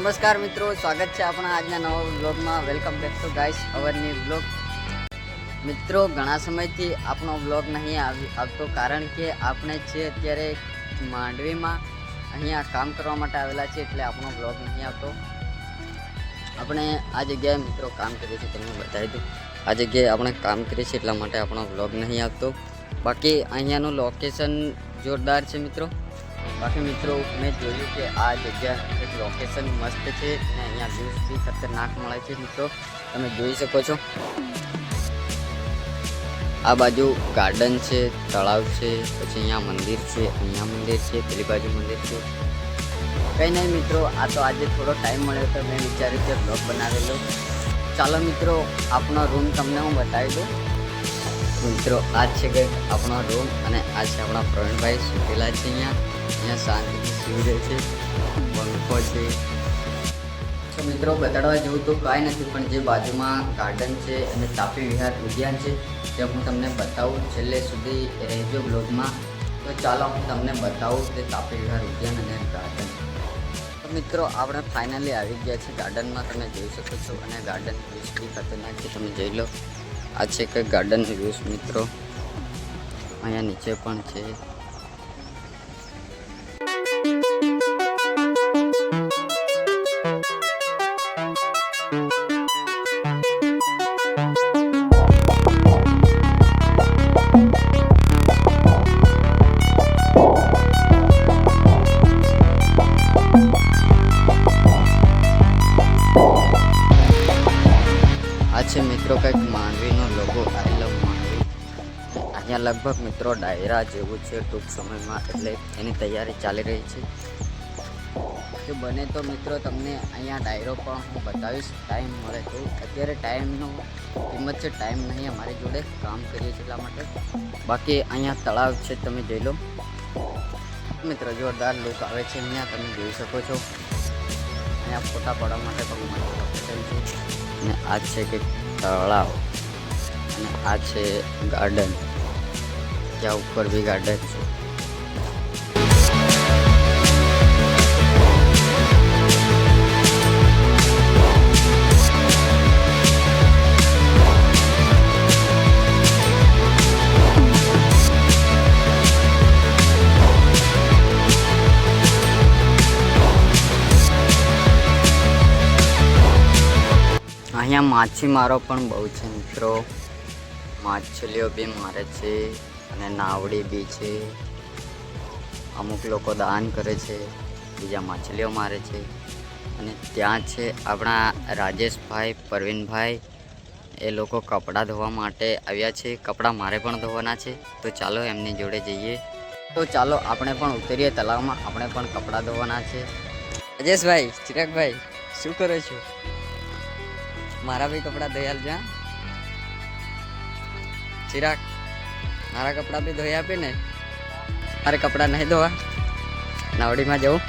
નમસ્કાર મિત્રો, સ્વાગત છે આપણા આજના નવા બ્લોગમાં welcome back to guys our new blog મિત્રો, ઘણા સમયથી આપણો બ્લોગ નહીં આવી, આવતો કારણ કે આપણે છે અત્યારે માંડવીમાં અહીંયા કામ કરવા માટે આવેલા છે એટલે આપણો બ્લોગ નહીં આવતો. આપણે આ જગ્યાએ મિત્રો કામ કરીએ છીએ, તમને બતાવી દઉં. આ જગ્યાએ આપણે કામ કરીએ છીએ એટલા માટે આપણો બ્લોગ નહીં આવતો. બાકી અહીંયાનું લોકેશન જોરદાર છે મિત્રો. બાકી મિત્રો, મેં જોયું કે આ જગ્યા એક લોકેશન મસ્ત છે અને અહીંયા વ્યૂઝ બી ખતરનાક મળે છે મિત્રો. તમે જોઈ શકો છો. આ બાજુ ગાર્ડન છે, તળાવ છે, પછી અહીંયા મંદિર છે, અહીંયા મંદિર છે, પેલી બાજુ મંદિર છે. કંઈ નહીં મિત્રો, આ તો આજે થોડો ટાઈમ મળ્યો તો મેં વિચાર્યું કે બ્લોગ બનાવેલો ચાલો મિત્રો આપણો રૂમ તમને હું બતાવી દઉં. મિત્રો આ છે કે આપણો રૂમ અને આ છે આપણા પ્રવીણભાઈ સુટેલા છે અહીંયા. અહીંયા શાંતિથી સુઈ છે. પંખો છે. તો મિત્રો, બતાડવા જેવું તો કાંઈ નથી, પણ જે બાજુમાં ગાર્ડન છે અને તાપી વિહાર ઉદ્યાન છે, તે હું તમને બતાવું. છેલ્લે સુધી રહેજો બ્લોગમાં તો ચાલો, હું તમને બતાવું તે તાપી વિહાર ઉદ્યાન અને ગાર્ડન મિત્રો, આપણે ફાઇનલી આવી ગયા છે ગાર્ડનમાં તમે જોઈ શકો છો અને ગાર્ડન બી ખતરનાક છે, તમે જોઈ લો. આ છે કે ગાર્ડન વ્યૂઝ મિત્રો. અહીંયા નીચે પણ છે. છે મિત્રો કંઈક માંડવીનો લગભગ મિત્રો ડાયરા જેવું છે ટૂંક સમયમાં, એટલે એની તૈયારી ચાલી રહી છે. જો બને તો મિત્રો તમને અહીંયા ડાયરો પણ હું બતાવીશ. ટાઈમ મળે તો. અત્યારે ટાઈમનો કિંમત છે, ટાઈમ નહીં, અમારી જોડે કામ કરીએ છીએ એટલા માટે. બાકી અહીંયા તળાવ છે, તમે જોઈ લો. મિત્રો જોરદાર લુક આવે છે અહીંયા, તમે જોઈ શકો છો. અહીંયા ફોટા પાડવા માટે પણ અને આ છે કે તળાવ. અને આ છે ગાર્ડન ત્યાં ઉપર બી ગાર્ડન છે. અહીંયા માછીમારો પણ બહુ છે મિત્રો. માછલીઓ બી મારે છે. અને નાવડી બી છે. અમુક લોકો દાન કરે છે, બીજા માછલીઓ મારે છે. અને ત્યાં છે આપણા રાજેશભાઈ, પરવીનભાઈ. એ લોકો કપડાં ધોવા માટે આવ્યા છે. કપડાં મારે પણ ધોવાના છે. તો ચાલો એમની જોડે જઈએ. તો ચાલો આપણે પણ ઉતરીએ તલાવમાં. આપણે પણ કપડાં ધોવાના છે. રાજેશભાઈ, ચિરાગભાઈ, શું કરો છો? મારા બી કપડાં દયાલ જ્યાં ચિરાગ મારા કપડાં બી ધોઈ આપે ને મારે કપડાં નહીં ધોવા. નાવડીમાં જવું.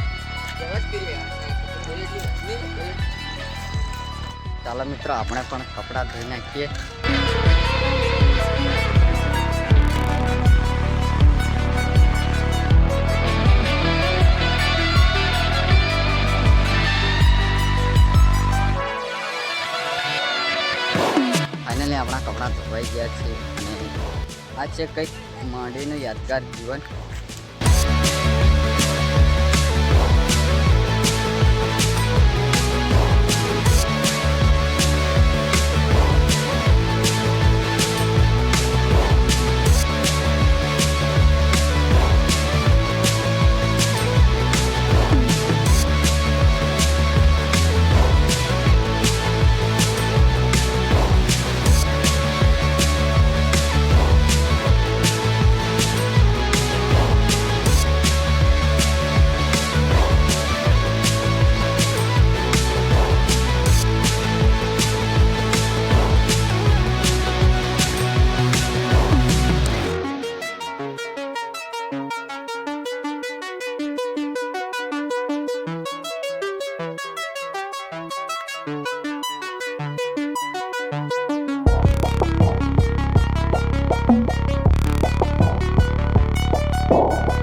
ચાલો મિત્રો, આપણે પણ કપડાં ધોઈ નાખીએ. ફાઇનલી આપણા કપડાં ધોવાઈ ગયા છે અને આ છે કંઈક માંડીનું યાદગાર જીવન. Bye.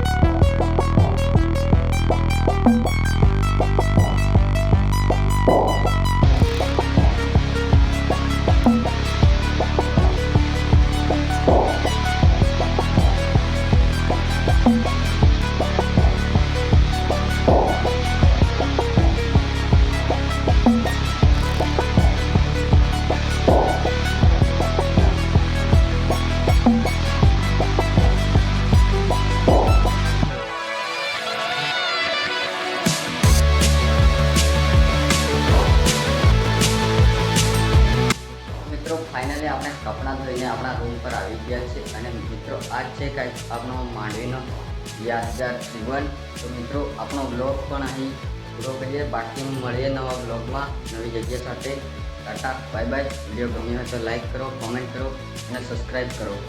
પર આવી ગયા છે. અને મિત્રો, આ છે કાંઈક આપણો માંડવીનો યાદગાર જીવન. તો મિત્રો, આપણો બ્લોગ પણ અહીં પૂરો કરીએ. બાકી મળીએ નવા બ્લોગમાં નવી જગ્યા સાથે. Tata, bye bye. વીડિયો ગમ્યો હોય તો લાઈક કરો, કોમેન્ટ કરો અને સબસ્ક્રાઈબ કરો.